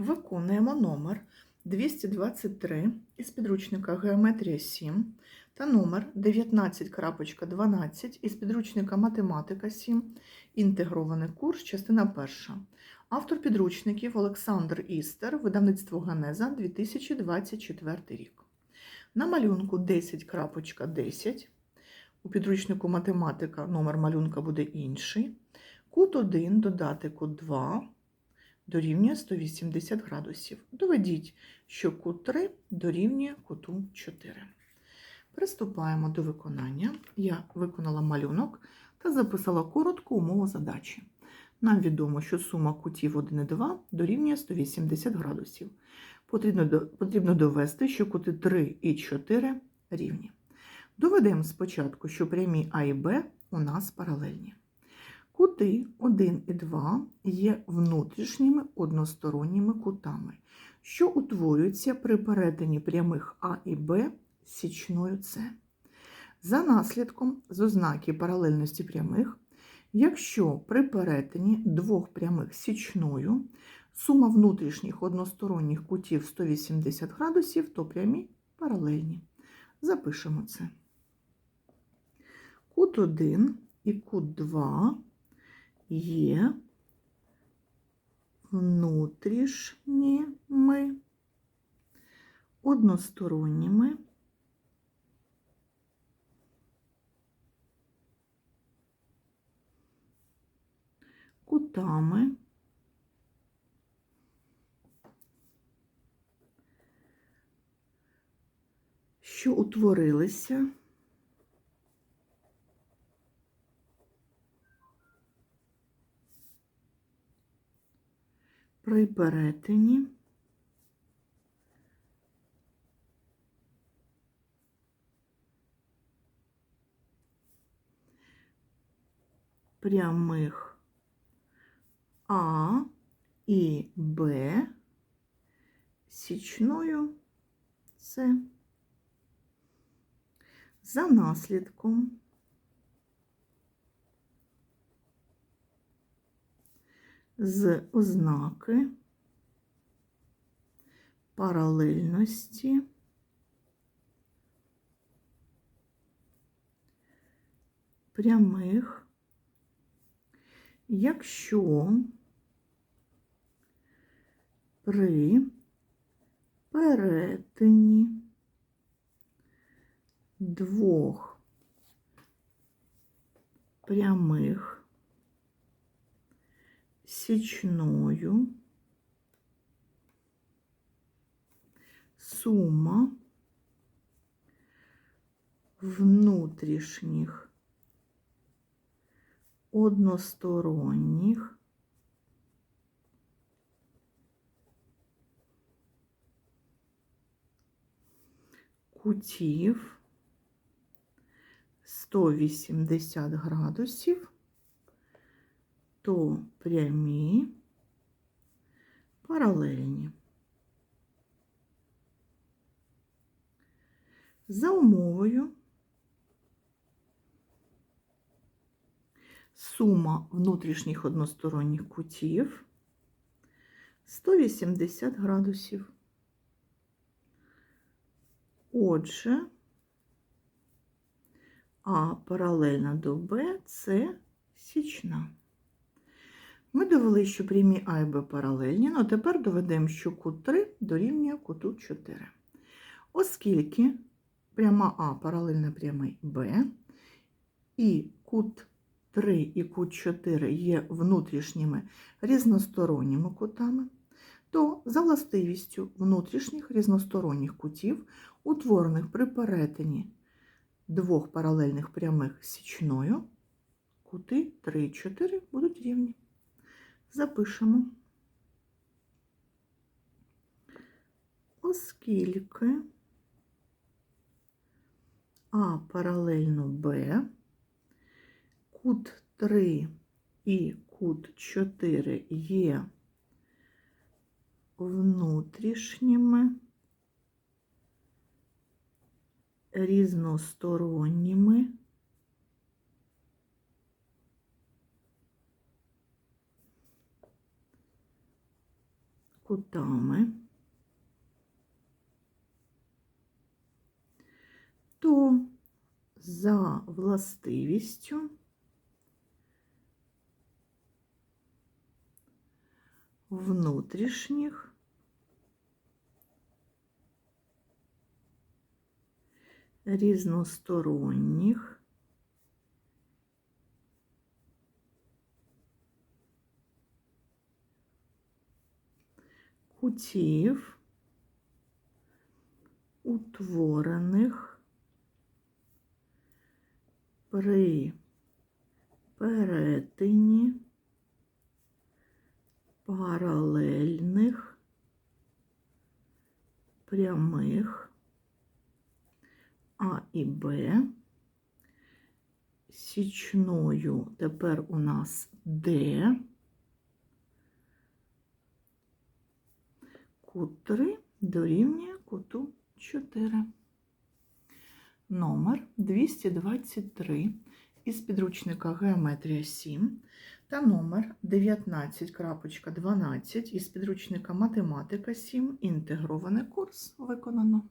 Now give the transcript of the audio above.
Виконуємо номер 223 із підручника Геометрія 7 та номер 19.12 із підручника Математика 7, інтегрований курс, частина перша. Автор підручників Олександр Істер, видавництво Генеза 2024 рік. На малюнку 10.10 у підручнику математика номер малюнка буде інший. Кут 1 додати кут 2 дорівнює 180 градусів. Доведіть, що кут 3 дорівнює куту 4. Приступаємо до виконання. Я виконала малюнок та записала коротку умову задачі. Нам відомо, що сума кутів 1 і 2 дорівнює 180 градусів. Потрібно, потрібно довести, що кути 3 і 4 рівні. Доведемо спочатку, що прямі А і Б у нас паралельні. Кути 1 і 2 є внутрішніми односторонніми кутами, що утворюються при перетині прямих А і Б січною С. За наслідком з ознаки паралельності прямих, якщо при перетині двох прямих січною сума внутрішніх односторонніх кутів 180 градусів, то прямі паралельні. Запишемо це. Кут 1 і кут 2 є внутрішніми односторонніми кутами що утворилися при перетині. Прямих А і Б. Січною С. За наслідком з ознаки паралельності прямих, якщо при перетині двох прямих січною сума внутрішніх односторонніх кутів 180 градусів, то прямі паралельні. За умовою сума внутрішніх односторонніх кутів 180 градусів. Отже, А паралельна до Б це січна. Ми довели, що прямі А і Б паралельні, але тепер доведемо, що кут 3 дорівнює куту 4. Оскільки пряма А паралельна прямій Б, і кут 3 і кут 4 є внутрішніми різносторонніми кутами, то за властивістю внутрішніх різносторонніх кутів, утворених при перетині двох паралельних прямих січною, кути 3 і 4 будуть рівні. Запишемо. Оскільки А паралельно Б, кут 3 і кут 4 є внутрішніми різносторонніми кутами, то за властивістю внутрішніх різносторонніх кутів, утворених при перетині паралельних прямих А і Б січною. Тепер у нас Д, кут 3 дорівнює куту 4. Номер 223 із підручника Геометрія 7 та номер 19.12 із підручника Математика 7. Інтегрований курс виконано.